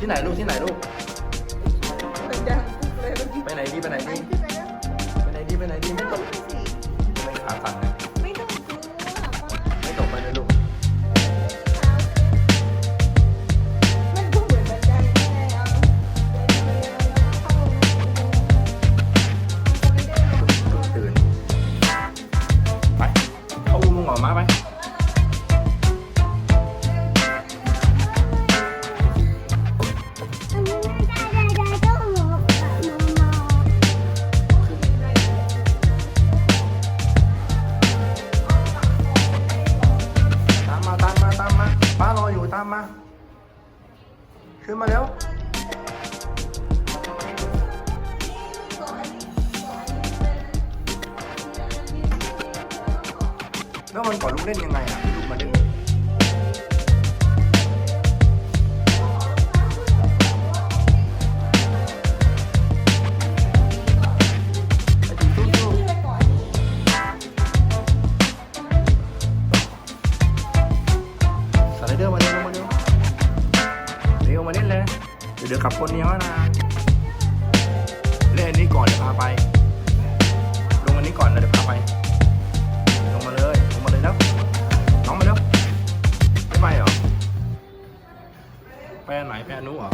ที่ไหนลูกที่ไหนลูกมันดังเลยมันไปไหนดีไปไหนไปดีขึ้นไปแล้วไปไหนดีไปไหนดีไม่ตกไปสิไม่ขาสั่นเล มา ขึ้นมาเร็วแล้วมันก่อนลูกเล่นยังไงอะลูกมาเล่น เดี๋ยวขับคนเดียวนะเล่นอันนี้ก่อนเดี๋ยวพาไป ลงอันนี้ก่อนเดี๋ยวพาไป ลงมาเลย ลงมาเลยแล้วน้องมาแล้วไม่ไปเหรอ ไปอันไหนไปอันนู้นเหรอ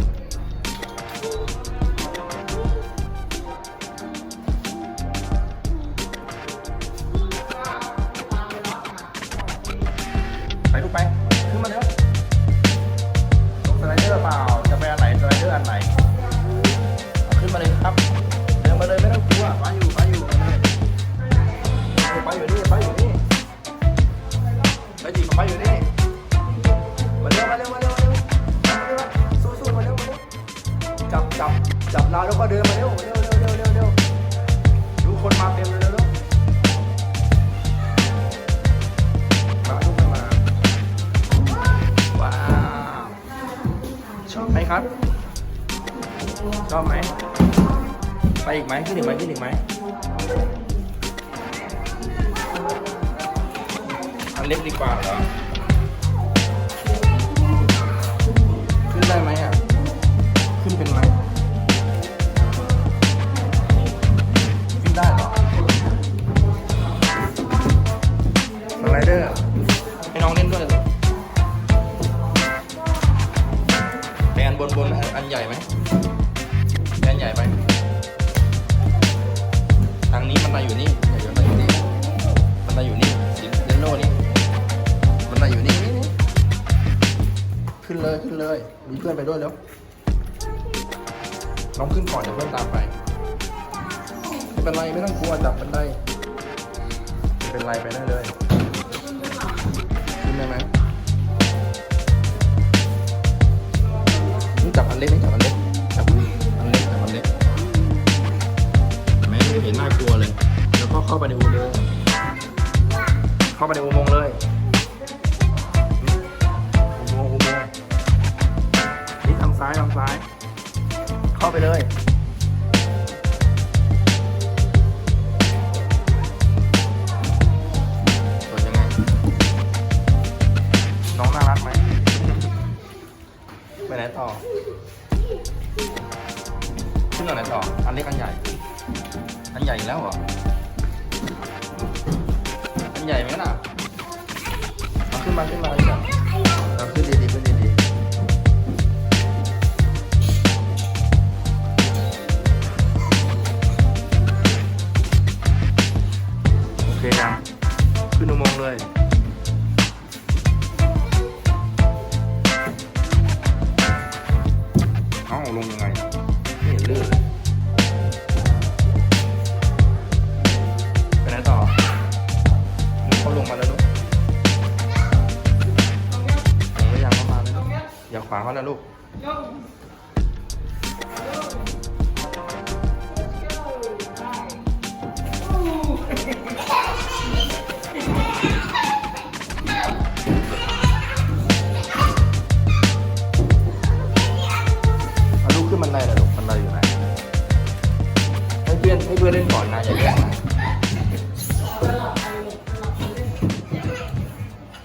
จับจับเราแล้วก็เดินมาเร็วเร็วเร็วเร็วเร็วเร็วดูคนมาเต็มเลยเร็วเร็วมาลูกไม่มาว้าวชอบไหมครับชอบไหมไปอีกไหมขึ้นอีกไหมขึ้นอีกไหมอันเล็กดีกว่าเหรอ ไลเดอร์ให้น้องเล่นด้วยเหรอไปอันบนบนอันใหญ่ไหมไปอันใหญ่ไหมทางนี้มันมาอยู่นี่เดี๋ยวมันมาอยู่นี่ มันมาอยู่นี่สีเยลโล่นี่ มันมาอยู่นี่ ขึ้นเลยขึ้นเลย มีเพื่อนไปด้วยแล้วน้องขึ้นก่อนเดี๋ยวเพื่อนตามไปไม่เป็นไรไม่ต้องกลัวจับบันไดไม่เป็นไรไปได้เลย ได้ไหมนี่จับอันเล็กนี่จับอันเล็กจับอันเล็กจับอันเล็กแม่ไม่เห็นน่ากลัวเลย แล้วก็เข้าไปในอุโมงค์เข้าไปในอุโมงค์เลยอุโมงค์อุโมงค์นี่ทางซ้ายทางซ้าย เข้าไปเลย ไปไหนต่อ ขึ้นอันไหนต่อ อันเล็กอันใหญ่ อันใหญ่แล้วเหรอ อันใหญ่ไหมล่ะเอาขึ้นมาขึ้นมาขึ้นมา อย่ขวาเขานะลูกลูกขึ้นบันไดหน่ลูกบันไดอยู่ไหน ให้เพื่อนให้เพื่อนเล่นก่อนนะอย่าเล่งนะลย